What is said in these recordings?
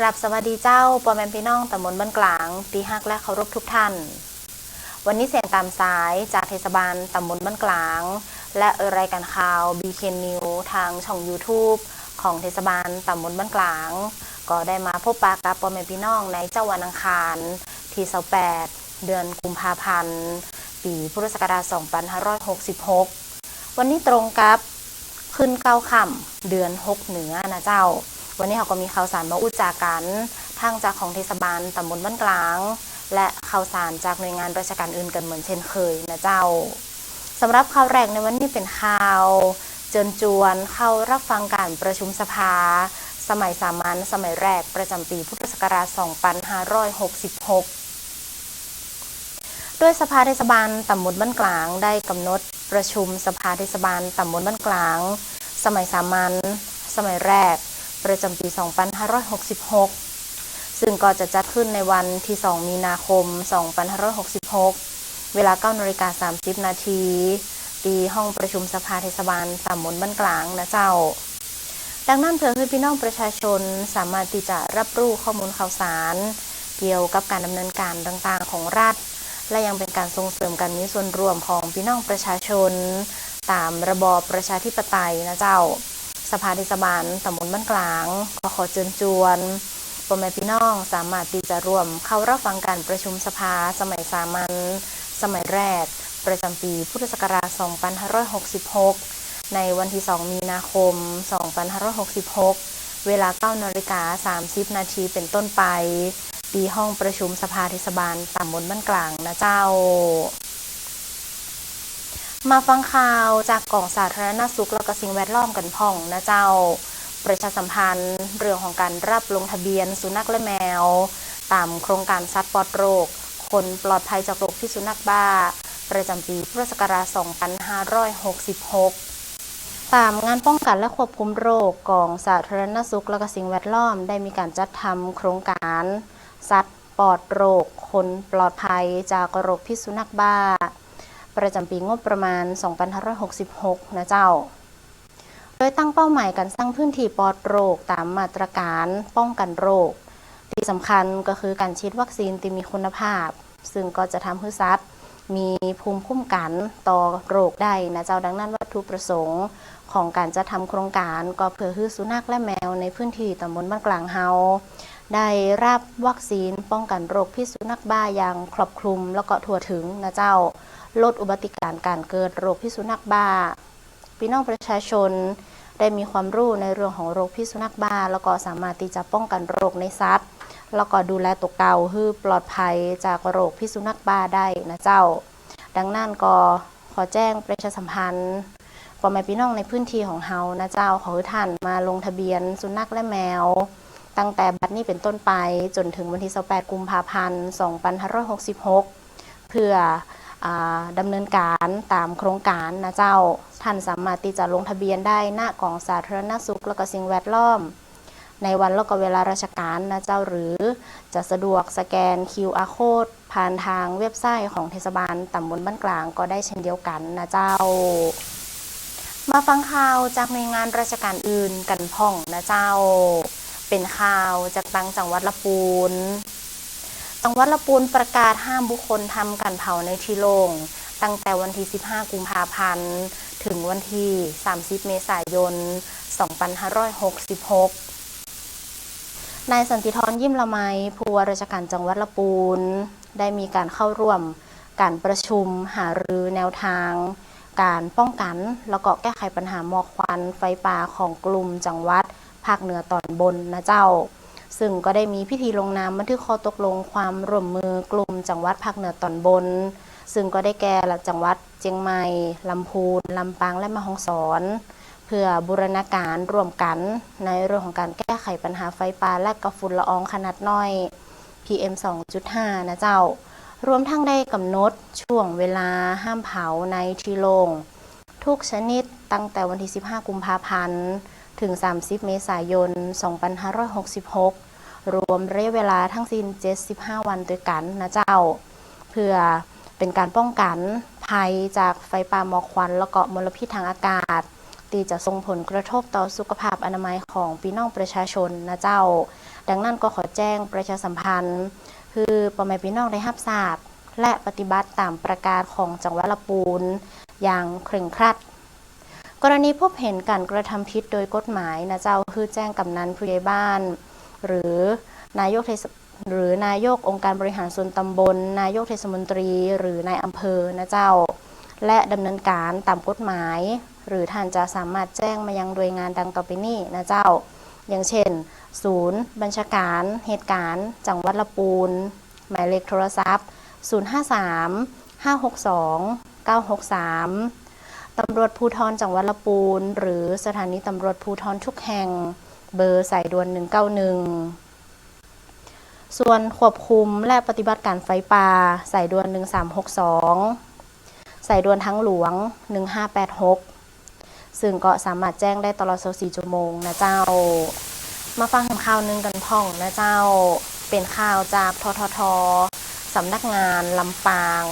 กราบสวัสดีเจ้าปอแมนพี่น้องตำบลบ้านกลางตีฮักและเคารพทุกท่าน วันนี้เสียงตามสายจากเทศบาลตำบลบ้านกลาง และรายการข่าว BK New ทางช่อง YouTube ของเทศบาลตำบลบ้านกลาง ก็ได้มาพบปะกับปอแมนพี่น้องในเจ้าวันอังคารที่28เดือนกุมภาพันธ์ ปีพุทธศักราช2566 วันนี้ตรงกับขึ้นเก้าค่ำเดือน 6 เหนือนะเจ้า วันนี้เขาก็มีข่าวสารมาอุจจากันทางจากของเทศบาลตำบลบ้านกลาง และข่าวสารจากหน่วยงานราชการอื่นกันเหมือนเช่นเคยนะเจ้าสำหรับข่าวแรกในวันนี้เป็นข่าว เจิญจวนเข้ารับฟังการประชุมสภา สมัยสามัญสมัยแรกประจำปีพุทธศักราช 2566โดยสภาเทศบาลตำบลบ้านกลางได้กำหนดประชุมสภาเทศบาลตำบลบ้านกลาง สมัยสามัญสมัยแรก ประจำปี 2566 ซึ่งก็จะจัดขึ้นในวันที่ 2 มีนาคม 2566 เวลา9นาฬิกา30 นาทีที่ห้องประชุมสภาเทศบาลตำบลบ้านกลางนะเจ้า ดังนั้นเพื่อให้พี่น้องประชาชนสามารถที่จะรับรู้ข้อมูลข่าวสาร เกี่ยวกับการดำเนินการต่างๆของรัฐ และยังเป็นการส่งเสริมการมีส่วนร่วมของพี่น้องประชาชน ตามระบอบประชาธิปไตยนะเจ้า สภาเทศบาลตำบลบ้านกลางก็ขอเชิญชวนพ่อแม่พี่น้องสามารถที่จะร่วมเข้ารับฟังการประชุมสภาสมัยสามัญสมัยแรก ประจำปีพุทธศักราช 2566 ในวันที่ 2 มีนาคม 2566 เวลา 9นาฬิกา 30 นาทีเป็นต้นไปที่ห้องประชุมสภาเทศบาลตำบลบ้านกลางนะเจ้า มาฟังข่าวจากกองสาธารณสุขและก็สิ่งแวดล้อมกันพ่องนะเจ้า ประชาสัมพันธ์เรื่องของการรับลงทะเบียนสุนัขและแมว ตามโครงการซัดปลอดโรค คนปลอดภัยจากโรคพิษสุนัขบ้า ประจำปีพุทธศักราช 2566 ตามงานป้องกันและควบคุมโรคกองสาธารณสุขและก็สิ่งแวดล้อมได้มีการจัดทำโครงการซัดปลอดโรค คนปลอดภัยจากโรคพิษสุนัขบ้า ประจำปีงบประมาณ 2566 นะเจ้า โดยตั้งเป้าหมายการสร้างพื้นที่ปลอดโรคตามมาตรการป้องกันโรค ที่สำคัญก็คือการฉีดวัคซีนที่มีคุณภาพ ซึ่งก็จะทำให้สัตว์มีภูมิคุ้มกันต่อโรคได้นะเจ้าดังนั้นวัตถุประสงค์ของการจะทำโครงการก็เพื่อให้สุนัขและแมวในพื้นที่ตำบลบ้านกลางเฮา ได้รับวัคซีนป้องกันโรคพิษสุนัขบ้าอย่างครอบคลุมแล้วก็ทั่วถึงนะเจ้าลดอุบัติการการเกิดโรคพิษสุนัขบ้าพี่น้องประชาชนได้มีความรู้ในเรื่องของโรคพิษสุนัขบ้า แล้วก็สามารถที่จะป้องกันโรคในสัตว์ แล้วก็ดูแลตัวเก่าให้ปลอดภัยจากโรคพิษสุนัขบ้าได้นะเจ้า ดังนั้นก็ขอแจ้งประชาสัมพันธ์พ่อแม่พี่น้องในพื้นที่ของเฮานะเจ้าขอให้ท่านมาลงทะเบียนสุนัขและแมว ตั้งแต่บัดนี้เป็นต้นไปจนถึงวันที่ 28 กุมภาพันธ์ 2566 เพื่ออดำเนินการตามโครงการนะเจ้า ท่านสามารถที่จะลงทะเบียนได้หน้ากองสาธารณสุขและก็สิ่งแวดล้อม ในวันและก็เวลาราชการนะเจ้าหรือจะสะดวกสแกน QR code ผ่านทางเว็บไซต์ของเทศบาลตำบลบ้านกลางก็ได้เช่นเดียวกันนะเจ้า มาฟังข่าวจากหน่วยงานราชการอื่นกันพ่องนะเจ้า เป็นข่าวจากตังจังหวัดละปูน จังหวัดละปูนประกาศห้ามบุคคลทำการเผาในที่โล่งตั้งแต่วันที่ 15 กุมภาพันธ์ ถึงวันที่ 30 เมษายน 2566 นายสันติธรยิ้มละไมผู้ว่าราชการจังหวัดละปูน ได้มีการเข้าร่วมการประชุมหารือแนวทาง การป้องกัน แล้วก็แก้ไขปัญหาหมอกควันไฟป่าของกลุ่มจังหวัด ภาคเหนือตอนบนนะเจ้า ซึ่งก็ได้มีพิธีลงนามบันทึกข้อตกลงความร่วมมือกลุ่มจังหวัดภาคเหนือตอนบน ซึ่งก็ได้แก่จังหวัดเชียงใหม่ลำพูนลำปางและแม่ฮ่องสอนเพื่อบูรณาการร่วมกัน ในเรื่องของการแก้ไขปัญหาไฟป่าและกระฝุ่นละอองขนาดน้อย PM 2.5 นะเจ้า รวมทั้งได้กำหนดช่วงเวลาห้ามเผาในที่โล่งทุกชนิดตั้งแต่วันที่ 15 กุมภาพันธ์ ถึง 30 เมษายน 2566 รวมระยะเวลาทั้งสิ้น 75 วันด้วยกันนะเจ้า เพื่อเป็นการป้องกันภัยจากไฟป่าหมอกควัน แล้วก็มลพิษทางอากาศที่จะส่งผลกระทบต่อสุขภาพอนามัยของพี่น้องประชาชนนะเจ้า ดังนั้นก็ขอแจ้งประชาสัมพันธ์ คือประมาพี่น้องได้รับทราบและปฏิบัติตามประกาศของจังหวัดละปูน อย่างเคร่งครัด รณีพบเห็นการกระทำผิดโดยกฎหมายนะเจ้าคือแจ้งกำนันผู้ใหญ่บ้าน หรือนายกเทศหรือนายกองค์การบริหารส่วนตำบล นายกเทศมนตรี หรือนายอำเภอนะเจ้า และดำเนินการตามกฎหมาย หรือท่านจะสามารถแจ้งมายังหน่วยงานดังต่อไปนี้นะเจ้า อย่างเช่น ศูนย์ บัญชาการ เหตุการณ์ จังหวัดละปูน หมายเลขโทรศัพท์ 053 562 963 ตำรวจภูธรจังหวัดละปูน หรือสถานีตำรวจภูธรทุกแห่ง เบอร์สายด่วน 191 ส่วนควบคุมและปฏิบัติการไฟป่าสายด่วน 1362 สายด่วนทั้งหลวง 1586 ซึ่งก็สามารถแจ้งได้ตลอด 24 ชั่วโมงนะเจ้า มาฟังข่าวหนึ่งกันพ่องนะเจ้า เป็นข่าวจากทททสำนักงานลำปาง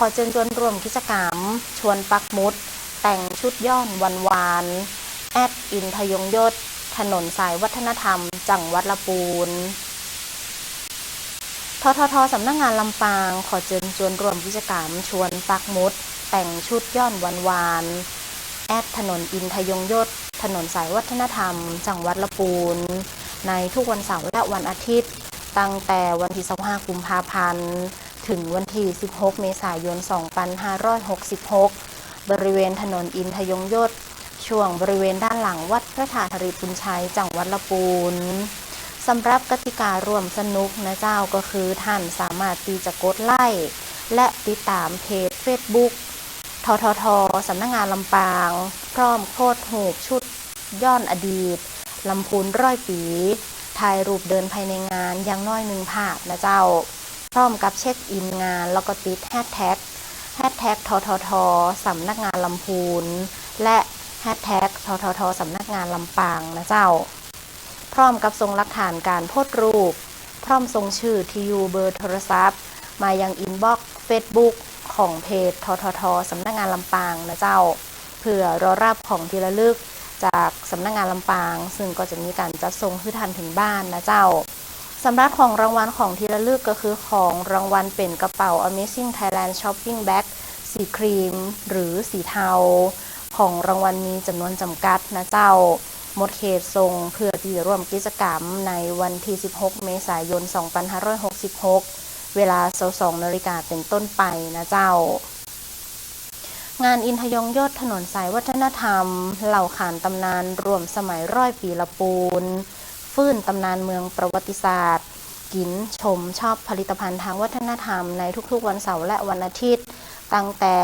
ขอเชิญชวนร่วมกิจกรรม ชวนปักมุด แต่งชุดย้อนวันวาน แอดอินทยงยศ ถนนสายวัฒนธรรม จังหวัดละปูนทททสำนักงานลำปาง ขอเชิญชวนร่วมกิจกรรม ชวนปักมุด แต่งชุดย้อนวันวาน แอดถนนอินทยงยศ ถนนสายวัฒนธรรม จังหวัดละปูน ในทุกวันเสาร์และวันอาทิตย์ ตั้งแต่วันที่25กุมภาพันธ์ ถึงวันที่ 16 เมษายน 2566 บริเวณถนนอินทยงยศ ช่วงบริเวณด้านหลังวัดพระธาตุธริปุญชัย จังหวัดละปูนสำหรับกติการ่วมสนุกนะเจ้าก็คือท่านสามารถตีจะกดไลค์และติดตามเพจ Facebook ทททสำนักงงานลำปาง พร้อมโคดหูบชุดย้อนอดีตลำพูนร้อยปีถ่ายรูปเดินภายในงานอย่างน้อยหนึ่งภาพนะเจ้า ร้อมกับเช็คอินงาน แล้วก็ติดแฮชแท็กแฮชแท็กทททสำนักงานลำพูน และแฮชแท็กทททสำนักงานลำปางนะเจ้า พร้อมกับส่งหลักฐานการโพสต์รูป พร้อมส่งชื่อที่อยู่เบอร์โทรศัพท์ มายังอินบ็อกซ์เฟซบุ๊กของเพจทททสำนักงานลำปางนะเจ้า เพื่อรอรับของที่ระลึกจากสำนักงานลำปาง ซึ่งก็จะมีการจัดส่งให้ทันถึงบ้านนะเจ้า สำหรับของรางวัลของที่ระลึกก็คือของรางวัลเป็นกระเป๋า Amazing Thailand Shopping Bag สีครีม หรือสีเทา ของรางวัลมีจำนวนจำกัดนะเจ้าหมดเขตส่งเพื่อที่จะร่วมกิจกรรมในวันที่ 16 เมษายน 2566 เวลา 22นาฬิกาเป็นต้นไปนะเจ้า งานอินทยงยศถนนสายวัฒนธรรม เหล่าขานตำนานรวมสมัยร้อยปีละปูน ฟื้นตำนานเมืองประวัติศาสตร์ กินชมชอบผลิตภัณฑ์ทางวัฒนธรรมในทุกๆ วันเสาร์และวันอาทิตย์ ตั้งแต่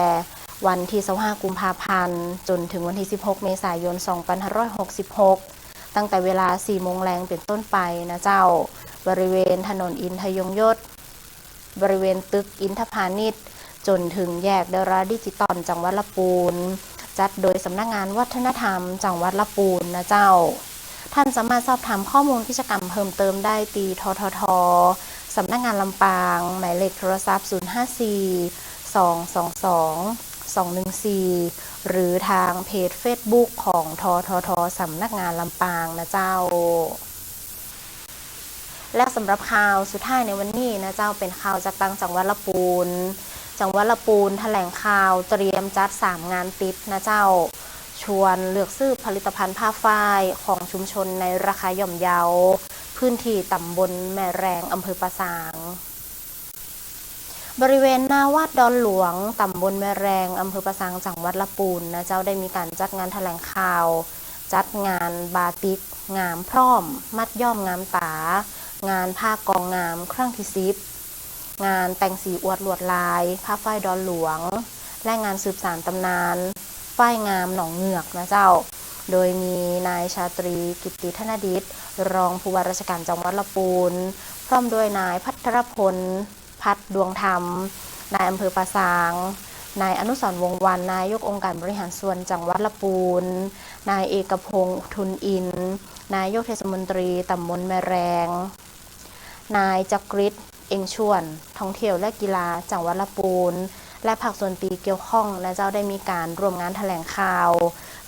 วันที่25กุมภาพันธ์ จนถึงวันที่ 16 เมษายน 2566 ตั้งแต่เวลา 4 โมงแรงเป็นต้นไปนะเจ้า บริเวณถนนอินทยงยศ บริเวณตึกอินทพาณิชย์ จนถึงแยกดาราดิจิตอลจังหวัดละปูน จัดโดยสำนักงานวัฒนธรรมจังหวัดละปูนนะเจ้า ท่านสามารถสอบถามข้อมูลกิจกรรมเพิ่มเติมได้ตีทททสำนักงานลำปาง หมายเลขโทรศัพท์ 054 222 214 หรือทางเพจ Facebook ของทททสำนักงานลำปางนะเจ้า และสำหรับข่าวสุดท้ายในวันนี้นะเจ้าเป็นข่าวจากตังจังหวัดละปูน จังหวัดละปูนแถลงข่าวเตรียมจัด 3 งานติดนะเจ้า ชวนเลือกซื้อผลิตภัณฑ์ผ้าฝ้ายของชุมชนในราคาย่อมเยา พื้นที่ตำบลแม่แรงอำเภอปราสาง บริเวณหน้าวัดดอนหลวงตำบลแม่แรงอำเภอประสางจังหวัดละปูนนะเจ้าได้มีการจัดงานแถลงข่าว จัดงานบาติก งามพร้อม มัดย่อมงามตา งานผ้ากองงามครั้งที่สิบงานแต่งสีอวดลวดลาย ผ้าฝ้ายดอนหลวง และงานสืบสานตำนาน ฝ้ายงามหนองเหงือกนะเจ้า โดยมีนายชาตรีกิตติธนดิษฐ์รองผู้ว่าราชการจังหวัดละปูน พร้อมด้วยนายพัทรพล พัฒดวงธรรม นายอำเภอปราสางนายอนุสรวงวันนายกองค์การบริหารส่วนจังหวัดละปูน นายเอกพงศ์ทุนอิน นายกเทศมนตรีตำบลแมแรง นายจักริดเองชวน ท่องเที่ยวและกีฬาจังหวัดละปูน และภาคส่วนตีเกี่ยวข้องและเจ้าได้มีการร่วมงานแถลงข่าว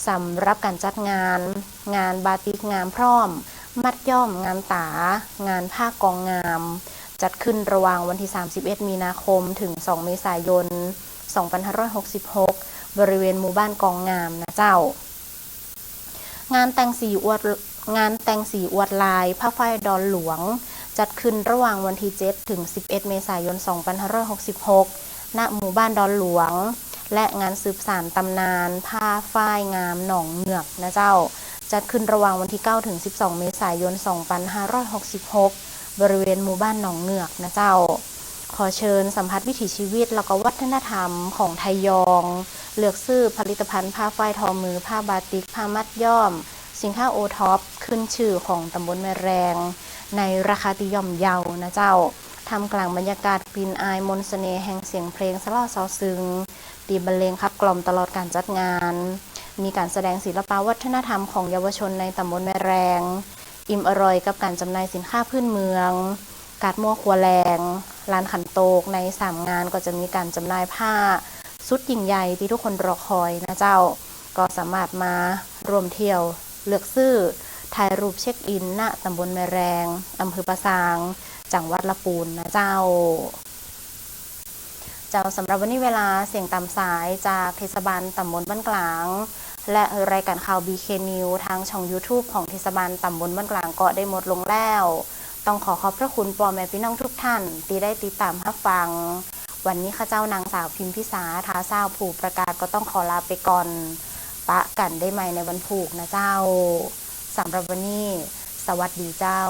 สำหรับการจัดงาน งานบาติกงามพร้อม มัดย่อมงานตา งานผ้ากองงาม จัดขึ้นระหว่างวันที่ 31 มีนาคมถึง 2 เมษายน 2566 บริเวณหมู่บ้านกองงามนะเจ้า งานแต่งสีอวดงานแต่งสีอวดลายผ้าฝ้ายดอนหลวง จัดขึ้นระหว่างวันที่ 7 ถึง 11 เมษายน 2566 ณหมู่บ้านดอนหลวง และงานสืบสานตำนาน ผ้าฝ้ายงามหนองเหงือกนะเจ้า จัดขึ้นระหว่างวันที่ 9 ถึง 12 เมษายน 2566 บริเวณหมู่บ้านหนองเหงือกนะเจ้า ขอเชิญสัมผัสวิถีชีวิต แล้วก็วัฒนธรรมของไทยยอง เลือกซื้อผลิตภัณฑ์ผ้าฝ้ายทอมือ ผ้าบาติก ผ้ามัดย้อม สินค้าโอท็อปขึ้นชื่อของตำบลแม่แรง ในราคาที่ย่อมเยานะเจ้า ทำกลางบรรยากาศกลิ่นอายมนต์เสน่ห์แห่งเสียงเพลงสลอซอซึงตีบรรเลงขับกล่อมตลอดการจัดงาน มีการแสดงศิลปวัฒนธรรมของเยาวชนในตำบลแม่แรง อิ่มอร่อยกับการจำหน่ายสินค้าพื้นเมือง กาดมั่วครัวแรงร้านขันโตกในสามงานก็จะมีการจำหน่ายผ้าสุดยิ่งใหญ่ที่ทุกคนรอคอยนะเจ้าก็สามารถมารวมเที่ยว เลือกซื้อถ่ายรูปเช็คอินณตำบลแม่แรงอำเภอประสาง จังหวัดละปูนนะเจ้า เจ้าสำหรับวันนี้เวลาเสียงตามสายจากเทศบาลตำบลบ้านกลาง และรายการข่าว BK News ทางช่อง YouTube ของเทศบาลตำบลบ้านกลางก็ได้หมดลงแล้ว ต้องขอขอบพระคุณปอแม่พี่น้องทุกท่านที่ได้ติดตามรับฟัง วันนี้ข้าเจ้านางสาวพิมพิสาท้าเศร้าผูกประกาศก็ต้องขอลาไปก่อนปะกันได้ไหมในวันผูกนะเจ้าสำหรับวันนี้ สวัสดีเจ้า